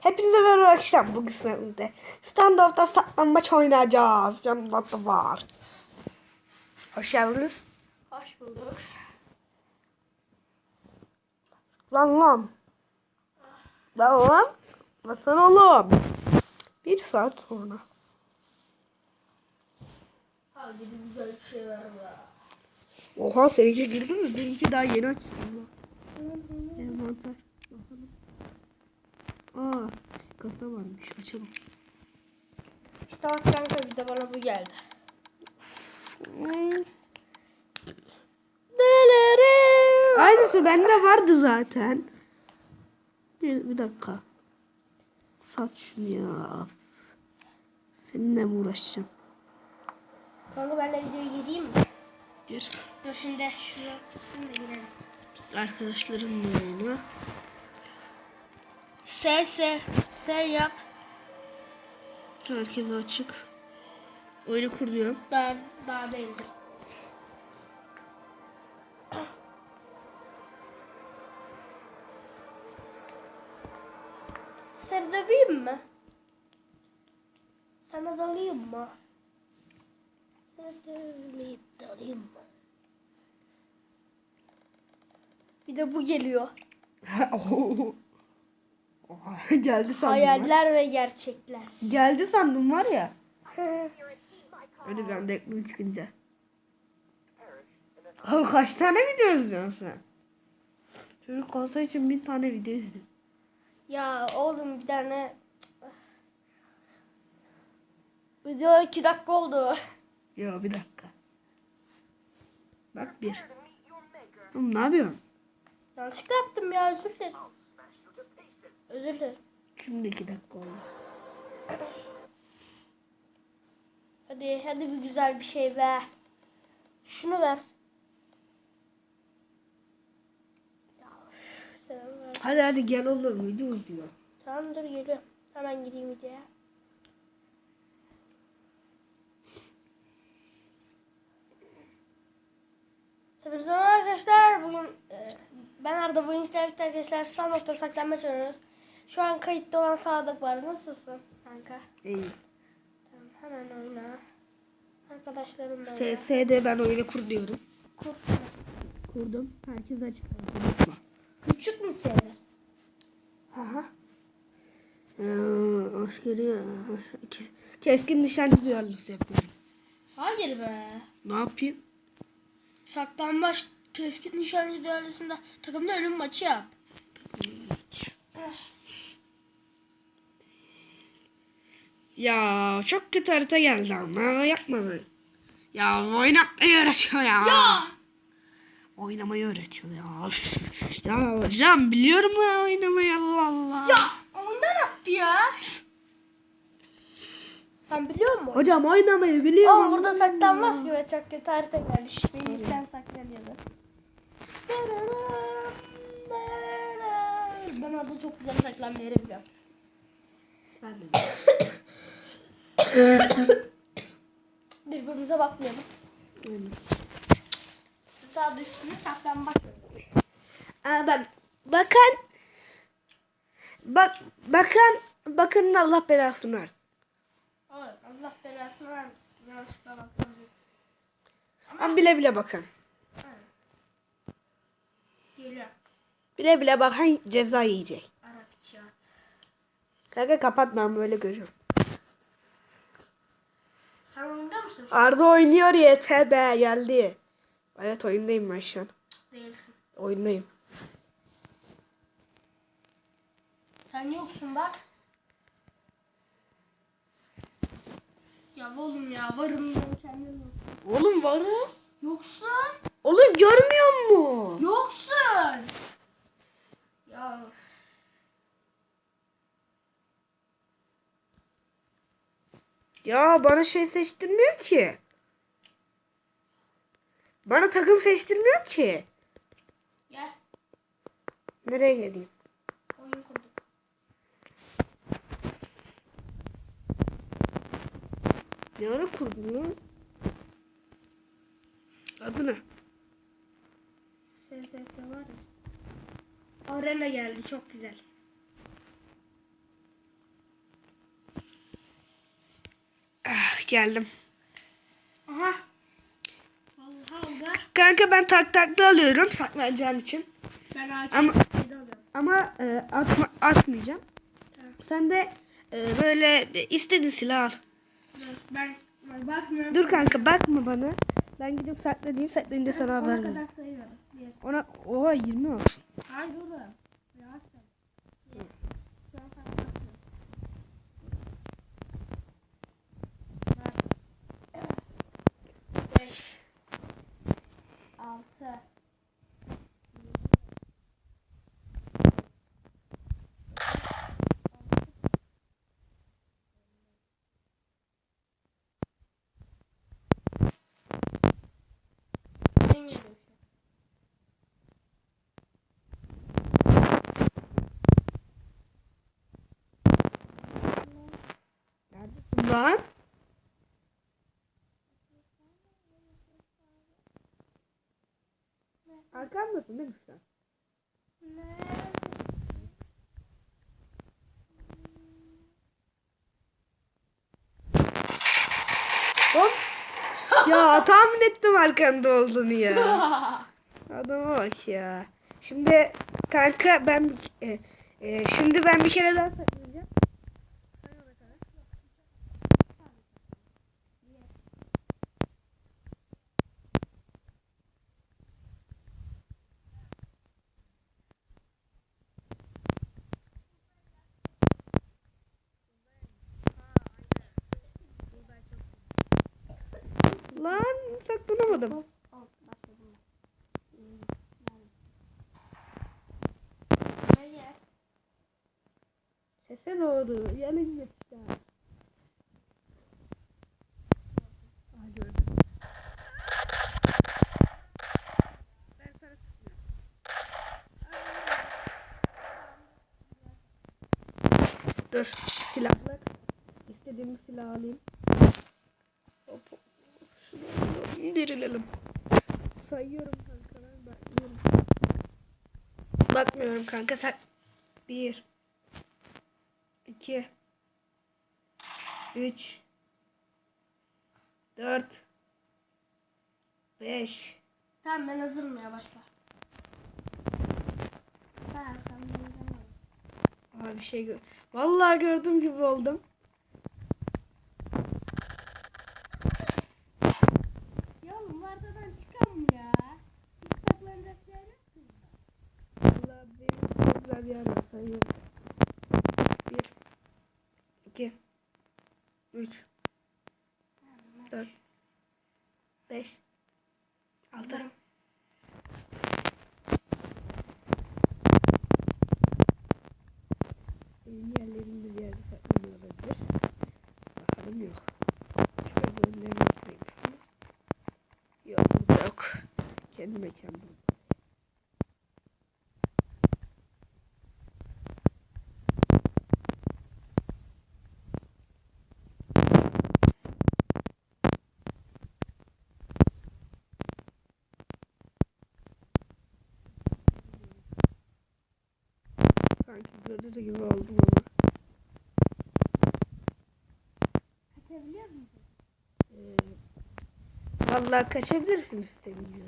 Hepinize merhaba arkadaşlar. Bugün sizlerle standoff'ta saklambaç oynayacağız. Yanımda da var. Hoş geldiniz. Hoş bulduk. Lan lan. Lan lan. Basın oğlum. Bir saat sonra. Hadi bir güzel bir şey ver be. Oha seninki girdi mi? Benimki daha yeni açtım. Envanter. Aa, kasa varmış. Açalım. İşte bak kanka bir de bana bu geldi. Aynısı bende vardı zaten. Bir, bir dakika. Sat şunu ya. Seninle mi uğraşacağım? Kanka ben de videoya gireyim mi? Gir. Dur şimdi kısım da girelim. Arkadaşlarımla oyna. S S S yap. Herkese açık. Oyunu kur diyorum. Daha, daha değildir. Seni döveyim mi? Sana dalayım mı? Seni dövmeyip dalayım mı? Bir de bu geliyor. Oha, Geldi sandım. var. Hayaller ve gerçekler. Geldi sandım var ya. Öyle bir anda ekmeği çıkınca. Abi kaç tane video izliyorsun sen? Çocuk olsa için bin tane video izliyor. Ya oğlum bir tane video iki dakika oldu. Yo bir dakika. Bak bir. Oğlum ne yapıyorsun? Yanlışlıkla yaptım ya özür dilerim. Özür dilerim. Şimdi iki dakika oldu. Hadi hadi bir güzel bir şey ver. Şunu ver. Hadi hadi gel oğlum video uzuyor. Tamam dur geliyorum. Hemen gireyim videoya. Hepinize merhaba arkadaşlar. Bugün e, ben Arda bu Instagram'da arkadaşlar standoff'ta saklanmaç oynuyoruz. Şu an kayıtta olan Sadık var. Nasılsın kanka? İyi. Tamam hemen oyna. Arkadaşlarımla oyna. SS'de ben oyunu kur diyorum. Kur. Kurdum. Herkes açık. Unutma. Küçük mü senin? Aha. Ee, askeri kes- keskin nişancı duyarlısı yapıyorum. Hayır be. Ne yapayım? Saklanmaç keskin nişancı değerlisinde takımda ölüm maçı yap. Ya çok kötü harita geldi ama yapma böyle. Ya oynatmayı öğretiyor ya. Ya! Oynamayı öğretiyor ya. ya hocam biliyorum ya oynamayı Allah Allah. Ya ondan attı ya. Sen biliyor musun? Hocam oynamayı biliyorum. Oğlum burada saklanmaz ki be çok kötü harita gelmiş. Benim sen saklanıyordu. Ben orada çok güzel saklanmayı biliyorum. Ben de. Birbirimize bakmayalım. Aynen. Sağ üstüne saklanmak. Aa, bak bakan bak bakan bakın Allah belasını versin. Evet, Allah belasını vermesin. Yanlışlıkla bakabiliriz. Ama bile bile bakın. Geliyor. Bile bile bakan ceza yiyecek. Kanka kapat ben böyle görüyorum. Sen oyunda mısın? Arda oynuyor YTB geldi. Evet oyundayım ben şu an. Değilsin. Oyundayım. Sen yoksun bak. Ya oğlum ya varım ben kendim yok. Oğlum varım. Yoksun. Oğlum görmüyor mu? Yoksun. Ya Ya bana şey seçtirmiyor ki. Bana takım seçtirmiyor ki. gel Nereye geleyim? oyun kurduk. Ne ara kurdun lan? Adı ne? SSS var ya. Arena geldi çok güzel. Geldim. Aha. Vallahi. Kanka ben tak taklı alıyorum saklanacağım için. Ben Ama ama e, atma, atmayacağım. Tamam. Sen de e, böyle istediğin silah al. Dur, Ben, ben bakmıyorum. Dur kanka bakma bana. Ben gidip saklanayım saklayınca sana haber Ona veririm. kadar sayıyorum. Ona oha 20 olsun. Hayır oğlum. Yavaş say. Bir. Şu an sana bakıyorum. Dört. Beş. Altı. Ben geliyorum şu an. Lan. Arkamdasın değil mi şu an? Hop. ya tahmin ettim arkanda olduğunu ya. Adama bak ya. Şimdi kanka ben e, e, şimdi ben bir kere daha saklayacağım. Lan saklanamadım. Sese doğru. Aa gördüm. Sana tutmuyorum. Dur. Silahlar. İstediğim silah alayım. Hop. hop. Şunu indirilelim. Sayıyorum kanka ben bakmıyorum. Bakmıyorum kanka sen. Bir. iki, Üç. Dört. Beş. Tamam ben hazırım ya başla. Tamam tamam. Aa bir şey gör. Vallahi gördüğüm gibi oldum. Ya oğlum vardadan çıkalım ya. Hiç saklanacak yer yok ki. Vallahi benim için çok güzel bir yer var. Sayıyorum. Bir. iki, Üç. Dört. Beş. Altı. Benim yerlerimde bir yerde saklanıyor olabilir. Bakalım yok. Şöyle önlerine şunu. Yok burada yok. Kendi mekan. Gördüğü gibi oldum ama. Kaçabiliyor musun? Ee, vallahi kaçabilirsin istediğin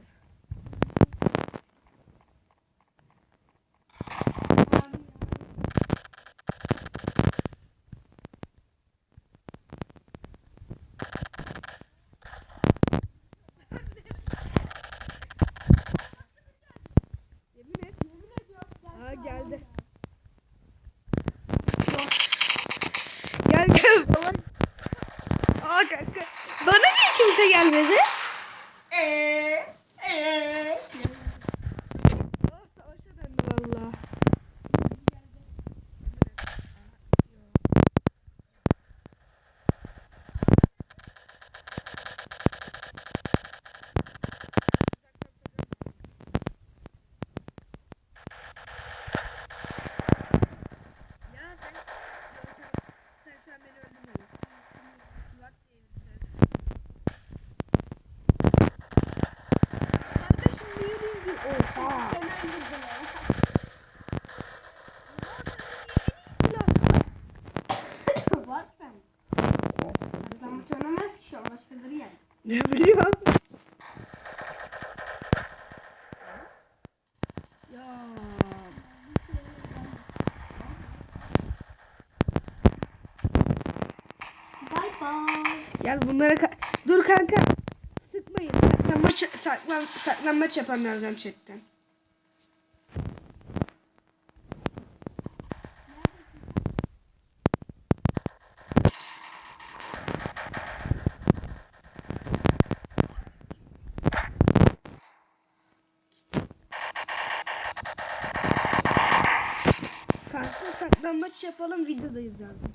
Ne biliyorsun? Ya. Bye bye. Gel bunlara ka dur kanka. Sıkmayın. Saklanmaç, saklan, saklanmaç yapamıyorum chatten. Kanka saklanmaç yapalım videodayız zaten.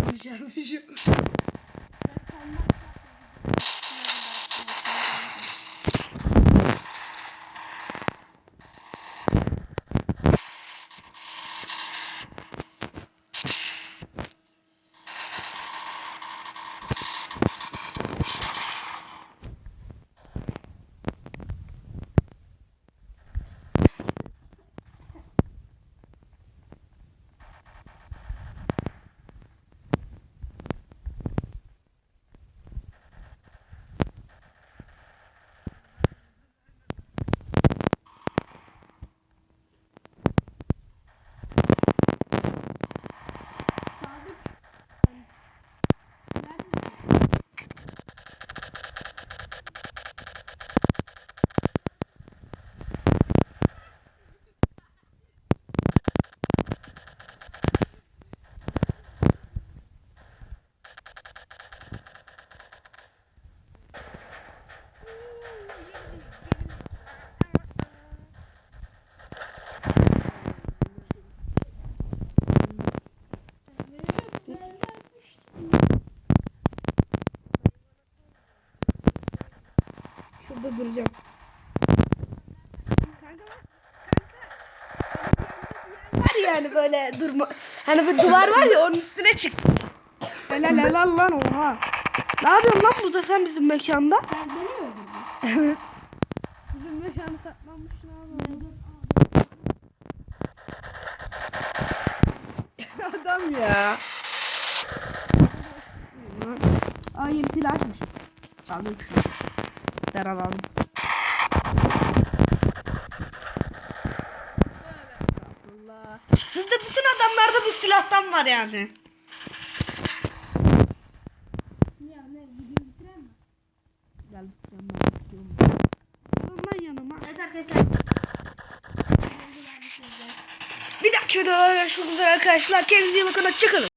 Yanlış yazmışım. Şurada duracağım. Kanka. Var yani böyle durma. Hani bir duvar var ya onun üstüne çık. Helal helal lan oha. Ne yapıyorsun lan burada sen bizim mekanda? Ben beni öldürdün? Evet. Bizim mekanda saklanmışsın abi. Adam ya. Aa yeni silah açmış. Aldım. Ben alalım. Sizde bütün adamlarda bu silahtan var yani. Gel lan yanıma. Evet arkadaşlar. Bir dahaki videoda görüşmek üzere arkadaşlar. Kendinize iyi bakın. Hoşçakalın.